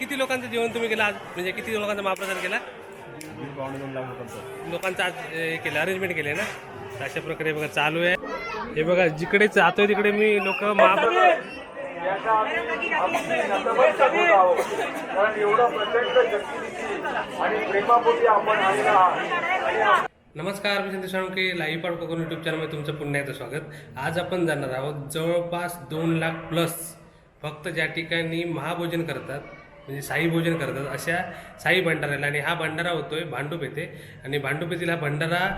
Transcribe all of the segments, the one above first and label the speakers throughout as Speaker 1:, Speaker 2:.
Speaker 1: किती लोकांचं जेवण तुम्ही केलं आज? म्हणजे किती लोकांचा महाप्रसाद केला? लोकांचं आज हे केलं अरेंजमेंट केले ना? तर अशा प्रकारे बघा चालू आहे. हे बघा जिकडे जातोय तिकडे मी लोक महाप्रसाद नमस्कार मी संदेश साळुंके लाईव्ह पाठ कोकण यूट्यूब चॅनलमध्ये तुमचं पुन्हा एकदा स्वागत. आज आपण जाणार आहोत जवळपास दोन लाख प्लस फक्त ज्या ठिकाणी महाभोजन करतात म्हणजे साई भोजन करतात अशा साई भंडाऱ्याला. आणि हा भंडारा होतो आहे भांडूप येथे. आणि भांडूप येथील हा भंडारा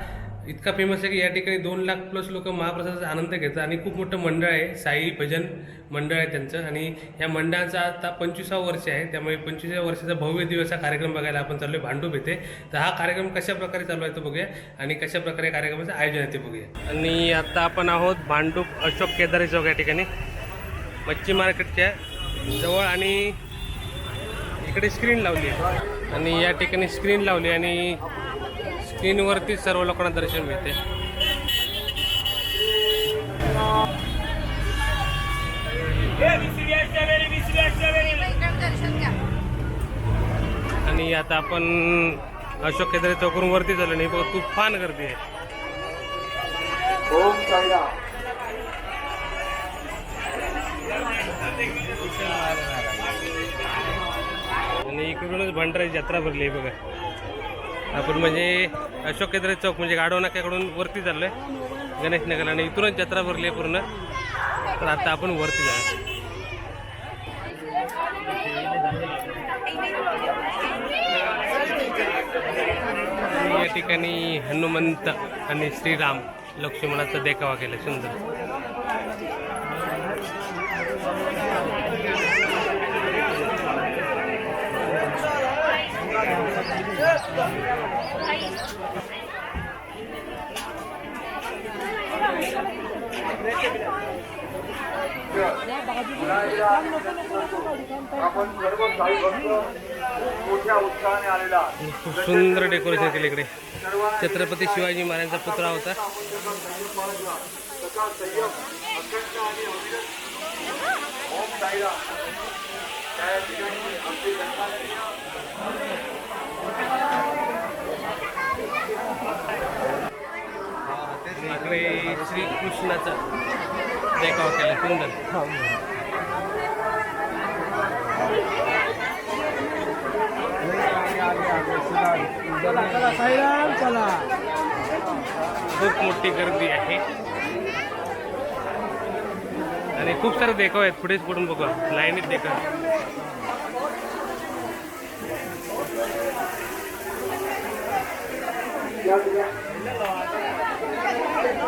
Speaker 1: इतका फेमस आहे की या ठिकाणी दोन लाख प्लस लोक महाप्रसादाचा आनंद घेतात. आणि खूप मोठं मंडळ आहे साई भजन मंडळ आहे त्यांचं. आणि या मंडळाचं आता पंचवीसावं वर्ष आहे. त्यामुळे पंचवीसाव्या वर्षाचा भव्य दिवस हा कार्यक्रम बघायला आपण चाललो आहे भांडूप येथे. तर हा कार्यक्रम कशा प्रकारे चालू आहे तो बघूया. आणि कशा प्रकारे कार्यक्रमाचं आयोजन आहे ते बघूया. आणि आता आपण आहोत भांडूप अशोक केदारी चौक या ठिकाणी. मच्छी मार्केटच्या जवळ आणि इकडे स्क्रीन लावली आणि या ठिकाणी स्क्रीन लावली आणि स्क्रीनवरती सर्व लोकांना दर्शन मिळते. आणि आता आपण अशोक केदारी चौकरून वरती झालो नाही बघ तुफान गर्दी आहे.
Speaker 2: ओम
Speaker 1: आणि इकडूनच भंडाराची जत्रा भरली आहे बघा. आपण म्हणजे अशोक केंद्र चौक म्हणजे गाडव नाक्याकडून वरती चाललोय गणेश नगर आणि इथूनच जत्रा भरली आहे पूर्ण. तर आता आपण वरती जाऊ या ठिकाणी हनुमंत आणि श्रीराम लक्ष्मणाचा देखावा केला सुंदर
Speaker 2: आपण सर्व साई भक्त मोठ्या उत्साहाने आलेला आहात.
Speaker 1: खूप सुंदर डेकोरेशन केले इकडे. छत्रपती शिवाजी महाराजांचा पुतळा होता.
Speaker 2: आणि त्या ठिकाणी आमची जनता
Speaker 1: आणि इकडे श्रीकृष्णाचा केला सुंदर. खूप मोठी गर्दी आहे. आणि खूप सारे देखाव आहेत पुढेच पडून बघा लाईनीत देखाव.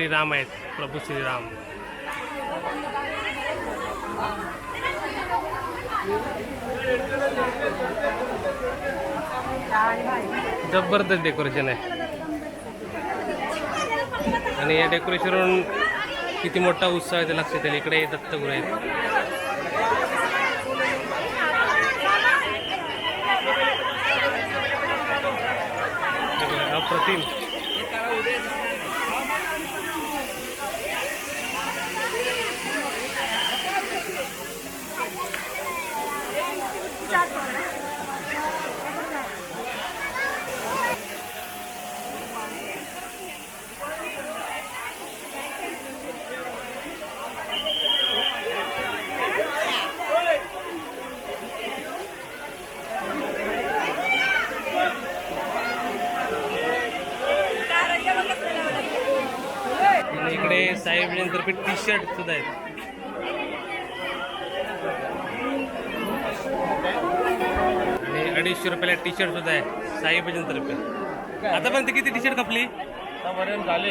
Speaker 1: श्रीराम आहेत प्रभू श्रीराम. जबरदस्त डेकोरेशन आहे. आणि या डेकोरेशनवरून किती मोठा उत्साह आहे ते लक्षात येईल. इकडे दत्तगुरु आहेत. अप्रतिम साहेब तर्फे टी शर्ट सुद्धा आहेत आणि अडीचशे रुपयाला टी शर्ट सुद्धा आहे साई भजन तर्फे आतापर्यंत किती टी शर्ट खपली?
Speaker 3: आतापर्यंत झाले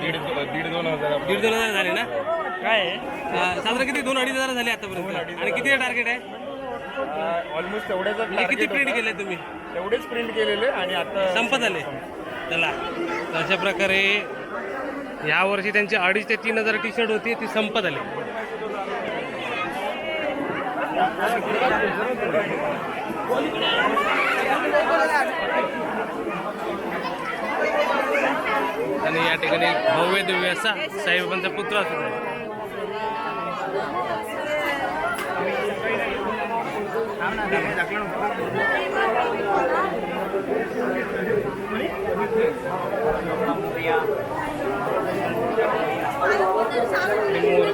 Speaker 3: दीड दीड दोन हजार.
Speaker 1: दीड दोन हजार झाले ना?
Speaker 3: काय आहे?
Speaker 1: अं, साधारण किती दोन अडीच हजार झाले आतापर्यंत. आणि किती टार्गेट आहे?
Speaker 3: ऑलमोस्ट
Speaker 1: म्हणजे किती प्रिंट केले तुम्ही?
Speaker 3: तेवढेच प्रिंट केलेले आणि आता
Speaker 1: संपत आले. चला. अशा प्रकारे या वर्षी त्यांची अडीच ते तीन हजार टी शर्ट होती ती संपत आली. आणि या ठिकाणी भव्य दिव्य असा साईबाबांचा पुत्र असतो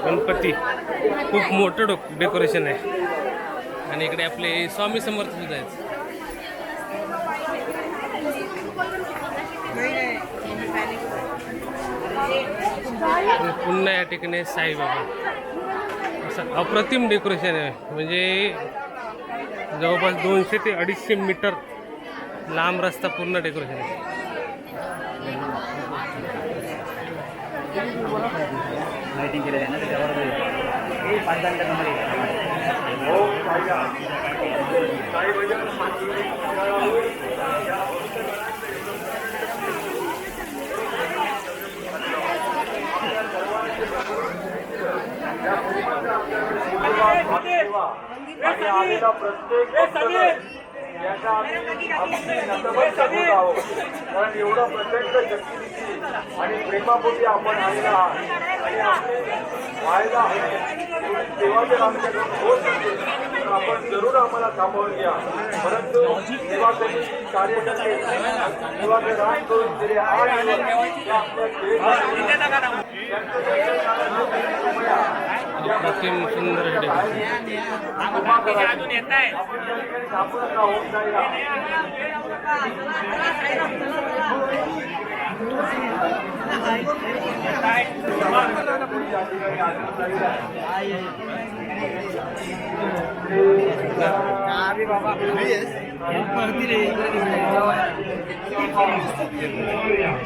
Speaker 1: गणपती. खूप मोठं डो डेकोरेशन आहे. आणि इकडे आपले स्वामी समर्थ सुद्धा आहेत. पुन्हा या ठिकाणी साईबाबा. असं अप्रतिम डेकोरेशन आहे. म्हणजे जवळपास दोनशे ते अडीचशे मीटर लांब रस्ता पूर्ण डेकोरेशन आहे
Speaker 4: लाइटिंग केलेलं आहे ना त्याच्यावर पाच दहा मिनिटामध्ये
Speaker 2: ओम साईराम साई भजन मंडळी आणि आलेला प्रत्येक भक्तगण याचा कारण एवढं प्रचंड शक्ती आणि प्रेमापोटी आपण आलेला आणि व्हायला देवाचे होत आपण जरूर आम्हाला थांबवून घ्या. परंतु सेवा करून कार्यकर्ते सेवा जर रान करून गेले आठ दिवस आपल्या देशासाठी त्यांचं दर्शन करण्यासाठी कृपया
Speaker 1: सुंदर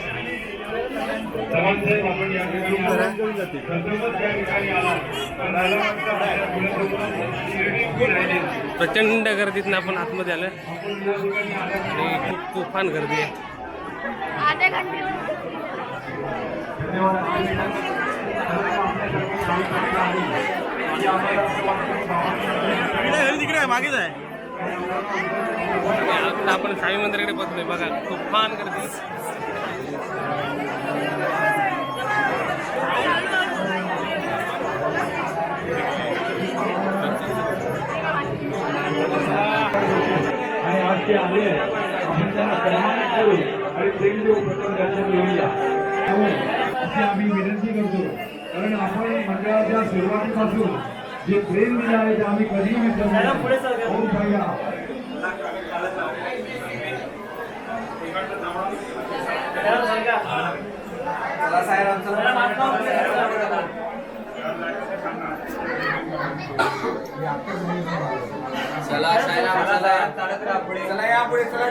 Speaker 1: हे
Speaker 2: आपण ठिकाणी
Speaker 1: प्रचंड गर्दीतनं आपण आतमध्ये आलं आणि खूप तुफान गर्दी आहे.
Speaker 4: तिकडे मागेच आहे
Speaker 1: आपण साई मंदिराकडे बघतोय बघा तुफान गर्दी.
Speaker 5: ते आले आपण त्यांना सन्मानित करू आणि प्रेम देऊ प्रथम दर्शन घेऊया. अशी आम्ही विनंती करतो. कारण आपण मंडळाच्या सुरुवातीपासून जे प्रेम दिलं आहे ते आम्ही कधीही विसरणार. ओम
Speaker 1: मिनिट चला साई
Speaker 5: चला चला या व्यासपीठावर चला.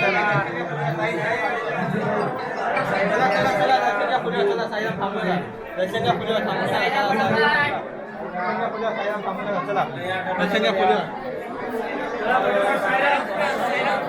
Speaker 5: चला चला पालखी मंडळासमोर आपला जो सन्मान आहे चला. ओम साईराम.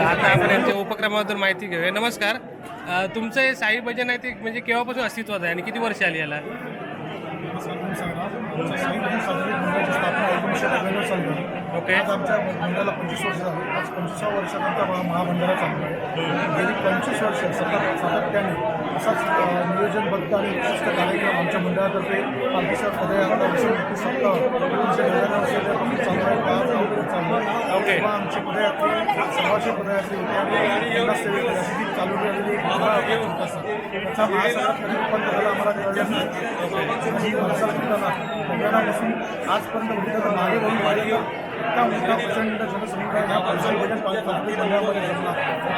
Speaker 1: आता आपण यांच्या उपक्रमाबद्दल माहिती घेऊया. नमस्कार. तुमचं हे साई भजन आहे ते म्हणजे केव्हापासून अस्तित्वात आहे आणि किती वर्ष आली याला? ओके.
Speaker 6: आज आमच्या मंडळाला पंचवीस वर्ष झाली आज पंचवीसव्या वर्षात आमचा महा- चालू आहे. गेली पंचवीस वर्ष सतत सातत्याने असाच नियोजनबद्ध आणि उत्कृष्ट कार्यक्रम आमच्या मंडळातर्फे पालखीचा पदयात्रा मुक्ती सप्ताह नव्याण्णव वर्षापासून चालू आहे. पाच ऑगस्ट चालू आहे. आमची पदयात्रा सव्वाशे पदयात्री होते चालू असतात त्याचा महासंघात झाला आम्हाला नाही. ही मंडळापासून आजपर्यंत तर मागे वळून पाहिलं तर इतका मोठा प्रचंड जनसमुदाय ह्या पावसाळी वजन पालखी मंडळामध्ये जमला.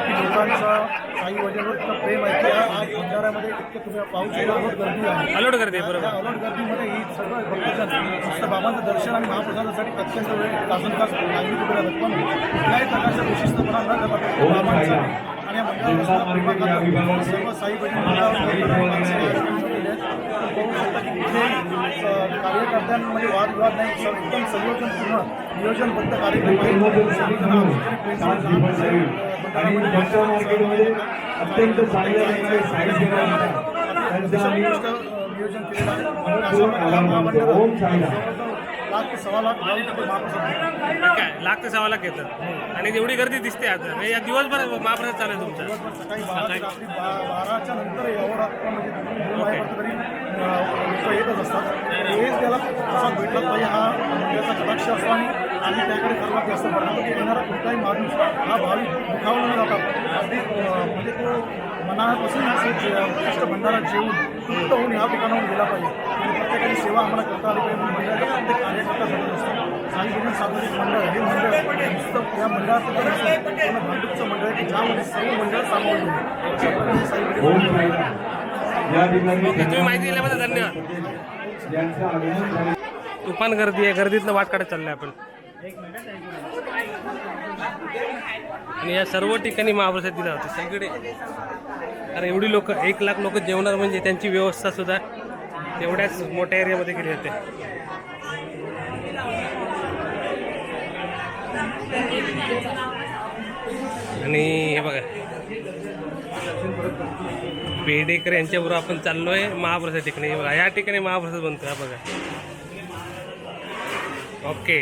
Speaker 6: की लोकांचं काही वजनवर इतकं प्रेम आहे की आज भंडाऱ्यामध्ये इतकं तुम्ही पाऊस अलर्ट गर्दी आहे.
Speaker 1: करते
Speaker 6: त्या
Speaker 1: बरोबर.
Speaker 6: अलर्ट गर्दीमध्ये ही सर्व भक्तजन नुसतं बाबांचं दर्शन आणि महाप्रसादासाठी अत्यंत वेळ तासन तास लाईनीत उभे राहतात. पण कुठल्याही प्रकारचा विशिष्टपणा न करता बाबांचा आणि या मंडळापासून सर्व साई भजन बघू शकता की कुठलेही अ, कार्यकर्त्यांमध्ये वादविवाद नाही. सर्व एकदम संयोजनपूर्ण नियोजनबद्ध कार्यक्रम
Speaker 5: अत्यंत चांगल्या
Speaker 6: नियोजन केलेलं आहे.
Speaker 5: साईराम.
Speaker 6: लाख ते सव्वा लाख
Speaker 1: ते येतात. आणि एवढी गर्दी दिसते आता म्हणजे या दिवसभर महाप्रसाद चालू आहे तुमचा.
Speaker 6: सकाळी बाराच्या नंतर एवढा म्हणजे लोक येतच असतात हेच त्याला असा भेटला पाहिजे हा त्याचा कटाक्ष असतो आणि आम्ही त्याकडे सर्वात जास्त बघतो की येणारा कुठलाही माणूस हा भाविक दुखावला न जातात अगदी म्हणजे तो मनापासून असं जे- भंडारा जेवून तृप्त होऊन ह्या ठिकाणाहून गेला पाहिजे आणि प्रत्येकाची सेवा आम्हाला करता आली पाहिजे म्हणून मंडळाचा प्रत्येक कार्यकर्ता जमत असतो साई भजन सामाजिक मंडळ हे मंडळ नुसतं या मंडळाचं तर भांडूपचं मंडळ आहे की ज्यामध्ये सर्व मंडळ सामावून आहे. अशा प्रकारे साई
Speaker 5: या ठिकाणी
Speaker 1: ओके तुम्ही माहिती दिल्याबद्दल धन्यवाद तुफान गर्दी आहे गर्दीतनं वाट काढत चाललोय आपण. आणि या सर्व ठिकाणी महाप्रसाद दिला होता सगळे. कारण एवढी लोक एक लाख लोक जेवणार म्हणजे त्यांची व्यवस्था सुद्धा तेवढ्याच मोठ्या एरियामध्ये केली जाते. आणि हे बघा. बेडेकर यांच्याबरोबर आपण चाललोय महाप्रसाद ठिकाणी. हे बघा या ठिकाणी महाप्रसाद बनतो हा बघा. ओके.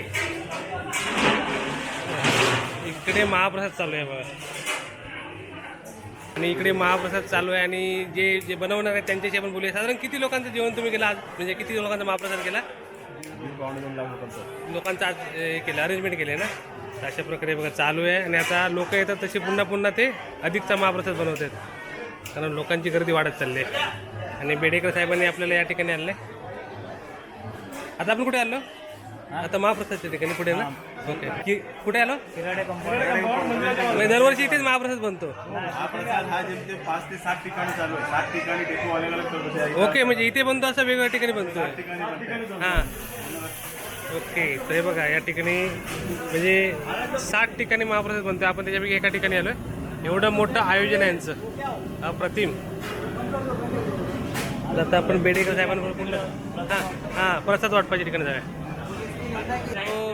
Speaker 1: इकडे महाप्रसाद चालू आहे बघा. आणि इकडे महाप्रसाद चालू आहे आणि जे जे बनवणार आहे त्यांच्याशी आपण बोलूया. साधारण किती लोकांचं जेवण तुम्ही केलं आज? म्हणजे किती लोकांचा महाप्रसाद केला? लोकांचं. आज केलं. अरेंजमेंट केले ना? अशा प्रकारे बघा चालू आहे. आणि आता लोक येतात तसे पुन्हा पुन्हा ते अधिकचा महाप्रसाद बनवत आहेत कारण लोकांची गर्दी वाढत चालली आहे. आणि बेडेकर साहेबांनी आपल्याला या ठिकाणी आणलं आता आपण कुठे आलो? आता महाप्रसादच्या ठिकाणी कुठे ना? ओके. की कुठे आलो? म्हणजे दरवर्षी इथेच महाप्रसाद बनतो.
Speaker 7: पाच ते सात ठिकाणी चालू आहे सात ठिकाणी
Speaker 1: ओके म्हणजे इथे बनतो असं वेगवेगळ्या ठिकाणी बनतो
Speaker 7: ठिकाणी
Speaker 1: हां. ओके तर हे बघा या ठिकाणी म्हणजे सात ठिकाणी महाप्रसाद बनतो आपण त्याच्यापैकी एका ठिकाणी आलो एवढं मोठं आयोजन आहे यांचं. अप्रतिम आता आपण बेडेकर साहेबांबरोबर कुठलं हां हां प्रसाद वाटपाच्या ठिकाणी जाऊया. हो.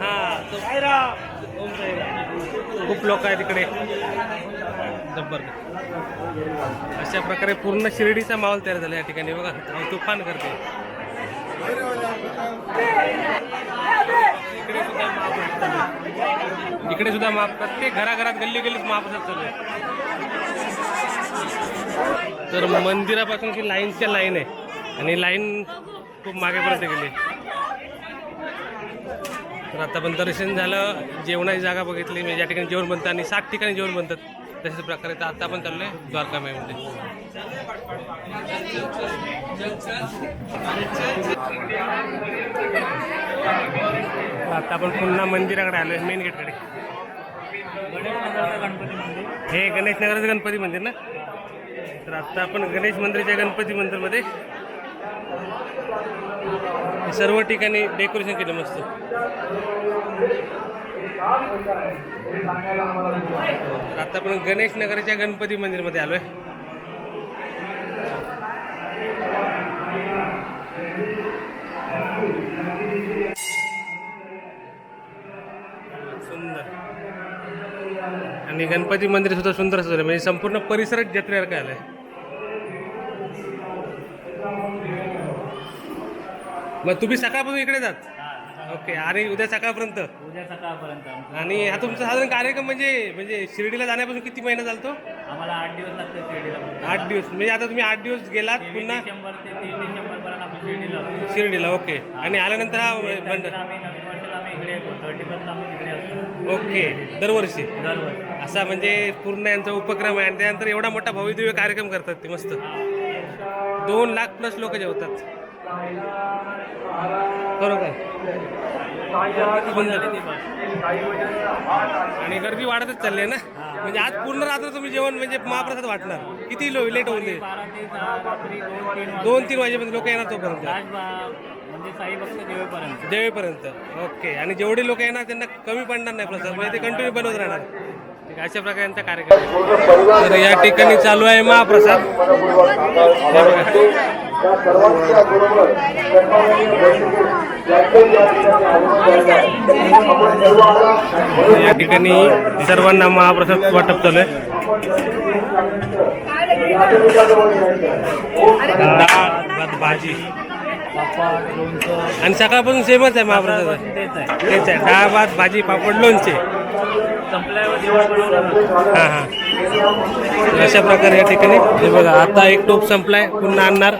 Speaker 1: हां. खूप लोक आहेत तिकडे जब्बर. अशा प्रकारे पूर्ण शिर्डीचा माहोल तयार झाला या ठिकाणी. बघा अहो, तुफान करते इकडे सुद्धा माप प्रत्येक घराघरात गल्ली गल्लीत महाप्रसाद चालू तर मंदिरापासून की लाईनच्या लाईन आहे. आणि लाईन खूप मागेपर्यंत गेली. तर आता पण दर्शन झालं जेवणाची जागा बघितली म्हणजे ज्या ठिकाणी जेवण बनतं आणि सात ठिकाणी जेवण बनतात तशाच प्रकारे तर आता आपण चाललोय द्वारकामाईमध्ये आता आपण पुन्हा मंदिराकडे आलोय मेन गेटकडे हे गणेश नगराचं गणपती मंदिर ना? तर आता आपण गणेश मंदिराच्या गणपती मंदिरमध्ये सर्व ठिकाणी डेकोरेशन केलं मस्त. आता आपण गणेश नगरच्या गणपती मंदिरमध्ये आलोय. सुंदर. आणि गणपती मंदिर सुद्धा सुंदर सुंदर म्हणजे संपूर्ण परिसरच जत्रेसारखं आलंय? मग तुम्ही सकाळपासून इकडे जात? ओके आणि उद्या सकाळपर्यंत?
Speaker 4: उद्या सकाळपर्यंत आमचं.
Speaker 1: आणि हा तुमचा साधारण कार्यक्रम म्हणजे म्हणजे शिर्डीला जाण्यापासून किती महिना चालतो?
Speaker 4: आम्हाला आठ दिवस लागतात शिर्डीला
Speaker 1: आठ दिवस. म्हणजे आता तुम्ही आठ दिवस गेलात पुन्हा
Speaker 4: डिसेंबर ते तीन डिसेंबर पर्यंत आपण शिर्डीला असतो.
Speaker 1: शिर्डीला ओके. आणि आल्यानंतर हा बंड
Speaker 4: आम्ही नवीन वर्षाला आम्ही इकडे येतो. थर्टी फर्स्ट आम्ही इकडे असतो.
Speaker 1: ओके. दरवर्षी?
Speaker 4: दरवर्षी.
Speaker 1: असा म्हणजे पूर्ण यांचा उपक्रम आहे. आणि त्यानंतर एवढा मोठा भव्यदिव्य कार्यक्रम करतात ते मस्त. दोन लाख प्लस लोक जेवतात. बरोबर. आणि गर्दी वाढतच चालली आहे ना? म्हणजे आज पूर्ण रात्र तुम्ही जेवण म्हणजे महाप्रसाद वाटणार. किती लो लेट होऊन
Speaker 4: दोन तीन
Speaker 1: वाजेपर्यंत लोक येणार तोपर्यंत.
Speaker 4: जेवेपर्यंत
Speaker 1: ओके. आणि जेवढे लोक येणार त्यांना कमी पडणार नाही प्रसाद. म्हणजे ते कंटिन्यू बनवत राहणार. अशा प्रकारचा कार्यक्रम. तर या ठिकाणी चालू आहे महाप्रसाद.
Speaker 2: त्या सर्वांच्या बरोबर या ठिकाणी
Speaker 1: सर्वांना महाप्रसाद वाटप चालू आहे. भाजी. आणि सकाळपासून सेमच आहे महाप्रसाद.
Speaker 4: तेच आहे.
Speaker 1: दहा भात भाजी पापड लोणचे. हां हां. अशा प्रकारे या ठिकाणी. हे बघा आता एक टोप संपलाय. पुन्हा आणणार.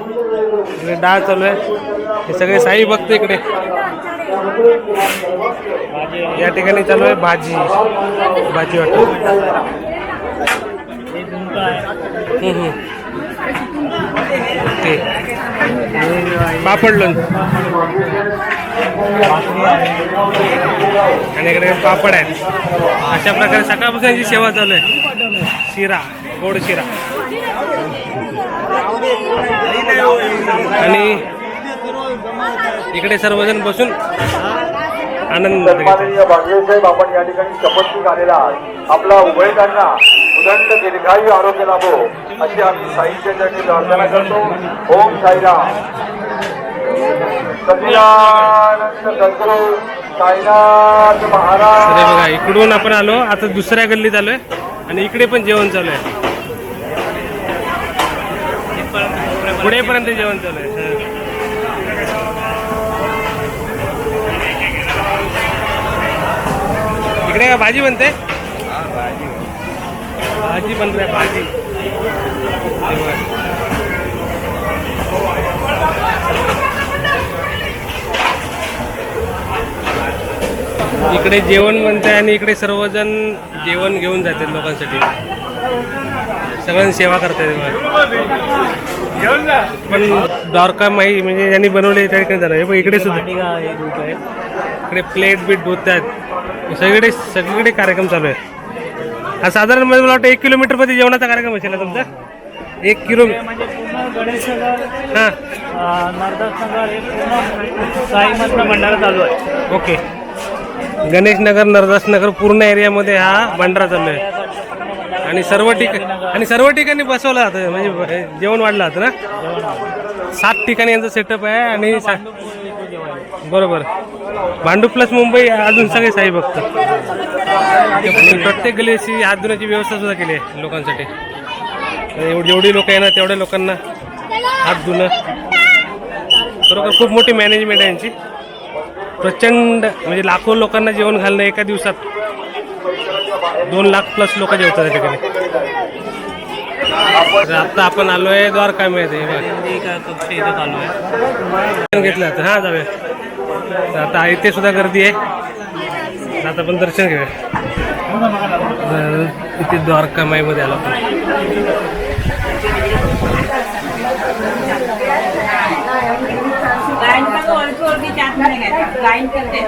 Speaker 1: इकडे डाळ चालू आहे. हे सगळे साई भक्त इकडे. या ठिकाणी चालू आहे भाजी. भाजी वाटत ओके. पापड लोणचं आणि इकडे पापड आहेत. अशा प्रकारे सकाळपासून यांची सेवा चालू आहे. शिरा गोड शिरा. आणि इकडे सर्वजण बसून आनंद.
Speaker 2: सन्माननीय बागवे साहेब आपण या ठिकाणी शपथविक आलेला आहात. आपला उभयतांना उदंड दीर्घायू आरोग्य लाभो अशी आम्ही चरणी प्रार्थना करतो. ओम साईराम. सचिदानंद सद्गुरू साईनाथ महाराज.
Speaker 1: बघा इकडून आपण आलो आता दुसऱ्या गल्लीत आलोय आणि इकडे पण जेवण चालू आहे. पुढेपर्यंत जेवण चालू आहे. इकडे का भाजी बनते? भाजी बनते भाजी. इकडे जेवण बनतंय आणि इकडे सर्वजण जेवण घेऊन जातात लोकांसाठी. सगळ्यांनी सेवा करतात. द्वारका माई म्हणजे ज्यांनी बनवले त्या ठिकाणी झालं हे बघ इकडे सुद्धा.
Speaker 4: हे आहे
Speaker 1: इकडे प्लेट बीट धुतात सगळीकडे सगळीकडे कार्यक्रम चालू आहे हा साधारण म्हणजे मला वाटतं एक किलोमीटरमध्ये जेवणाचा कार्यक्रम असेल ना तुमचा? एक किलो
Speaker 4: हे म्हणजे पूर्ण गणेश नगर
Speaker 1: हां.
Speaker 4: अं, नरदास नगर हे पूर्ण साईमधनं भंडारा चालू आहे.
Speaker 1: ओके. गणेश नगर नरदास नगर पूर्ण एरियामध्ये हा भंडारा चालू आहे. आणि सर्व ठिकाणी आणि सर्व ठिकाणी बसवलं जातं म्हणजे जेवण वाढलं जातं ना? सात ठिकाणी यांचं सेटअप आहे आणि सा- बरोबर. भांडू प्लस मुंबई अजून सगळे साई भक्त. प्रत्येक गलीची हात धुण्याची व्यवस्था सुद्धा केली आहे लोकांसाठी. एवढी जेवढी लोक येणार तेवढ्या लोकांना हात धुणं. बरोबर खूप मोठी मॅनेजमेंट आहे यांची. प्रचंड म्हणजे लाखो लोकांना जेवण घालणं एका दिवसात दोन लाख प्लस लोक जेवतात त्या ठिकाणी आता आपण आलोय द्वारका
Speaker 4: मिळते इथं आहे
Speaker 1: घेतलं तर हां जाऊया. तर आता इथे सुद्धा गर्दी आहे. आता आपण दर्शन घेऊया. इथे द्वारका माईमध्ये आलो आपण.
Speaker 8: करते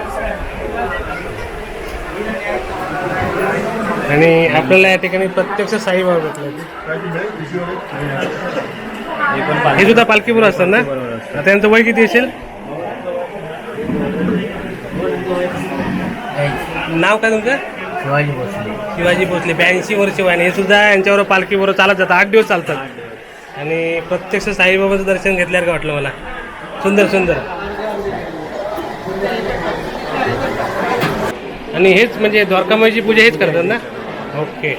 Speaker 1: आणि आपल्याला या ठिकाणी प्रत्यक्ष साईबाबा भेटले. हे सुद्धा पालखीपूर असतात ना? आता त्यांचं वय किती असेल? नाव काय तुमचं?
Speaker 4: शिवाजी भोसले.
Speaker 1: शिवाजी भोसले. ब्याऐंशी वर्ष वय आणि हे सुद्धा यांच्यावर पालखीबरोबर चालत जातात. आठ दिवस चालतात. आणि प्रत्यक्ष साईबाबाचं दर्शन घेतल्यावर का वाटलं मला. सुंदर सुंदर. आणि हेच म्हणजे द्वारकामाईची पूजा हेच करतात ना? ओके.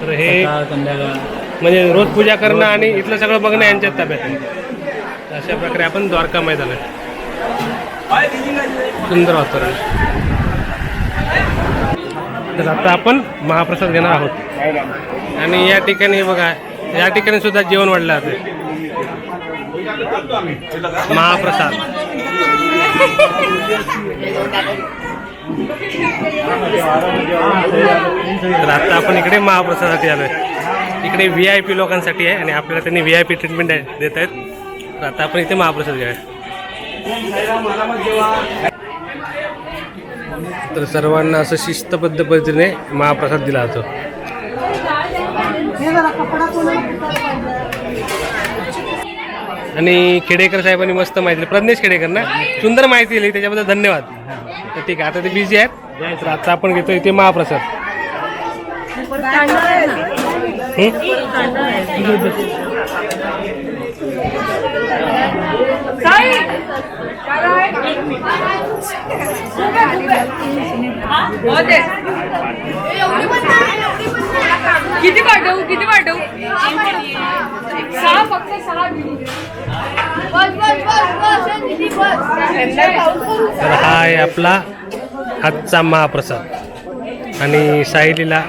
Speaker 1: तर हे
Speaker 4: सकाळ संध्याकाळ.
Speaker 1: म्हणजे रोज पूजा करणं आणि इथलं सगळं बघणं यांच्यात ताब्यात. आहे अशा प्रकारे आपण द्वारकामाई झालं सुंदर वातावरण. तर आता आपण महाप्रसाद घेणार आहोत. आणि या ठिकाणी बघा या ठिकाणी सुद्धा जेवण वाढलं जाते महाप्रसाद. तर आता आपण इकडे महाप्रसादासाठी आलोय. इकडे व्ही आय पी लोकांसाठी आहे आणि आपल्याला त्यांनी व्ही आय पी ट्रीटमेंट देत आहेत. तर आता आपण इथे महाप्रसाद घ्या तर सर्वांना असं शिस्तबद्ध पद्धतीने महाप्रसाद दिला जातो. आणि खेडेकर साहेबांनी मस्त माहिती दिली. प्रज्ञेश खेडेकर ना? सुंदर माहिती दिली त्याच्याबद्दल धन्यवाद. तर ठीक आहे आता ते बिझी आहेत. तर आता आपण घेतो इथे महाप्रसाद.
Speaker 8: किती पाठवू किती पाठवू? फक्त सहा
Speaker 1: तर हा आहे आपला आजचा महाप्रसाद. आणि सायलीला